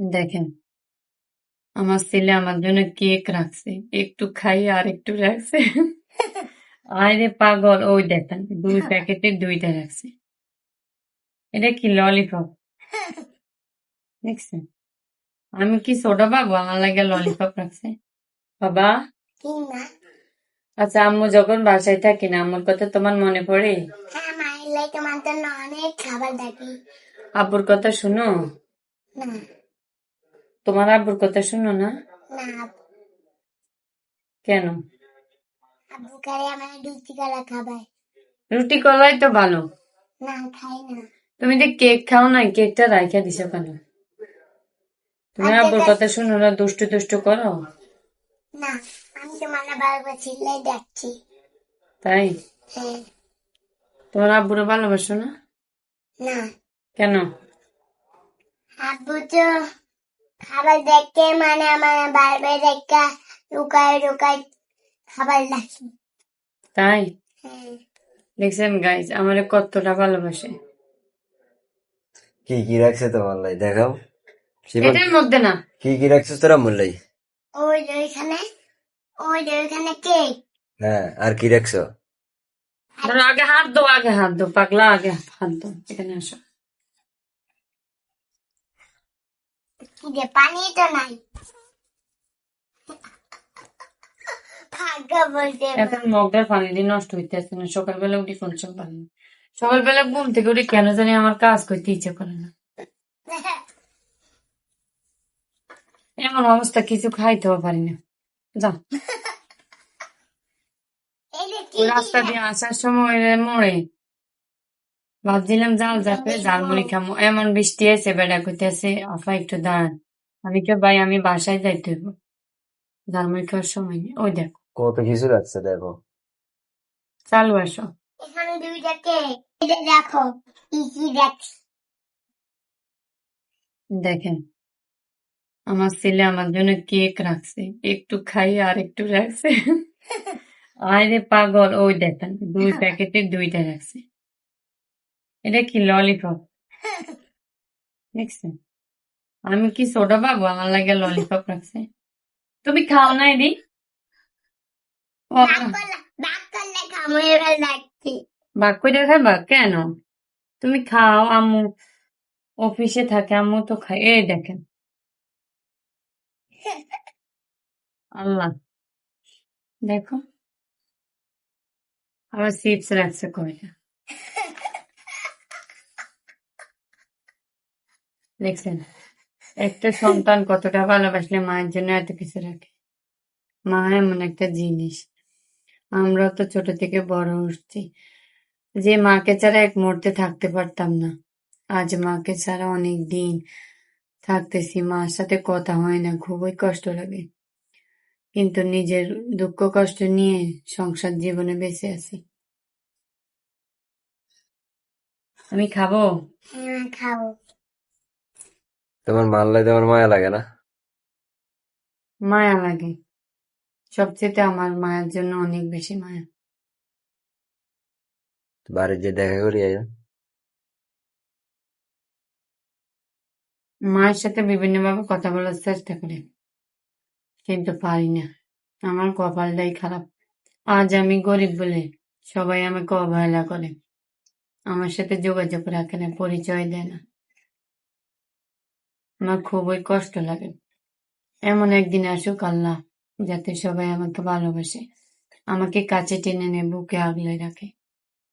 দেখেন আমার ছেলে আমার জন্য কেক রাখছে। একটু খাই আর একটু রাখছে। আরে পাগল ওই দেখেন দুই প্যাকেটে দুইটা রাখছে। এটা কি ললিপপ দেখছেন? আমি কি সোডা পাবো আমার লাগে ললিপপ রাখছে। বাবা? আচ্ছা আম্মু যখন বাসায় থাকি না আম্মুর কথা তোমার মনে পড়ে? হ্যাঁ অনেক খাবার আব্বুর কথা শুনো? না। তোমার আব্বুর কথা শুনো না? না কেন? আব্বু করে আমার রুটি কলাই তো ভালো। না খাই না। তুমি যে কেক খাও না কেকটা রাইখা দিছো কেন? তুমি আব্বুর কথা শুনো না দুষ্টু দুষ্টু করো। না আমি তোমার না বারবার চিল্লাই ডাকছি তাই? হ্যাঁ। তোমার আব্বুরে ভালোবাসো না? না। কেন? আব্বু তো খাবার দেখতে মানে আমার বারবার দেখা লুকায় লুকায় খাবার ডাকি তাই? হ্যাঁ। দেখছেন গাইজ আমারে কতটা ভালোবাসে। কি কি রাখছে তোমার লাই? দেখাও। এটার মধ্যে না। কি কি রাখছিস তোরা মোল্লাই ওই যে ওইখানে ওই যে ওইখানে কেক হ্যাঁ আর কি রাখছো? ধরো আগে হাত দো আগে হাত দো পাগলা আগে হাত দো এখানে আসো। যে পানি তো নাই এখন মগটার পানি দিয়ে নষ্ট হইতে আসছে না। সকালবেলা উঠি কোনসব পানি সকালবেলা ঘুম থেকে উঠি কেন জানি আমার কাজ করতে ইচ্ছে করে না। এমন অবস্থা কিছু খাইতেও পারি না। যা। রাস্তা দিয়ে আসার সময় মোড়ে ভাবছিলাম জাল যাতে ঝালমুড়ি খামো। এমন বৃষ্টি আছে বেড়া করতেছে আফা একটু দাঁড়ান। আমি কে ভাই আমি বাসায় যাইতে হইব। ঝালমুড়ি খাওয়ার সময় নেই। ওই দেখো। কত কিছু রাখছে দেখো। চালু আসো। এখানে দুইটা কেক। এটা দেখো কি কি দেখছি? দেখেন আমার ছেলে আমার জন্য কেক রাখছে। একটু খাই আর একটু রাখছে। আরে পাগল ওই দেখেন দুই প্যাকেটে দুইটা রাখছে। এটা কি ললিপপ দেখছেন? আমি কি সোডা পাবো? আমার লাগে ললিপপ রাখছে। তুমি খাও না লাগছি। বাক করে খাইবা? কেন? তুমি খাও আম্মু অফিসে থাকে আম্মু তো খাই এই দেখেন। আল্লাহ। দেখো। আবার চিপস রাখছে কয়টা দেখছেন? একটা সন্তান কতটা ভালোবাসলে মায়ের জন্য এত কিছু রাখে। মা এমন একটা জিনিস। আমরা তো ছোট থেকে বড় হচ্ছি। যে মাকে ছাড়া এক মুহূর্তে থাকতে পারতাম না। আজ মাকে ছাড়া অনেক দিন থাকতেছি, মার সাথে কথা হয় না, খুবই কষ্ট লাগে। কিন্তু নিজের দুঃখ কষ্ট নিয়ে সংসার জীবনে বেঁচে আছি। আমি খাব? হ্যাঁ খাও তোমার মাল্লাই তোমার মায়া লাগে না? মায়া লাগে। সবচেয়ে আমার মায়ের জন্য অনেক বেশি মায়া। বাড়ির যে দেখা করি মায়ের সাথে বিভিন্নভাবে কথা বলার চেষ্টা করি। কিন্তু পারি না। আমার কপালটাই খারাপ। আজ আমি গরিব বলে সবাই আমাকে অবহেলা করে। আমার সাথে যোগাযোগ রাখে না পরিচয় দেয় না। আমার খুবই কষ্ট লাগে। এমন একদিন আসুক আল্লাহ, যাতে সবাই আমাকে ভালোবাসে। আমাকে কাছে টেনে নেয় বুকে আগলে রাখে।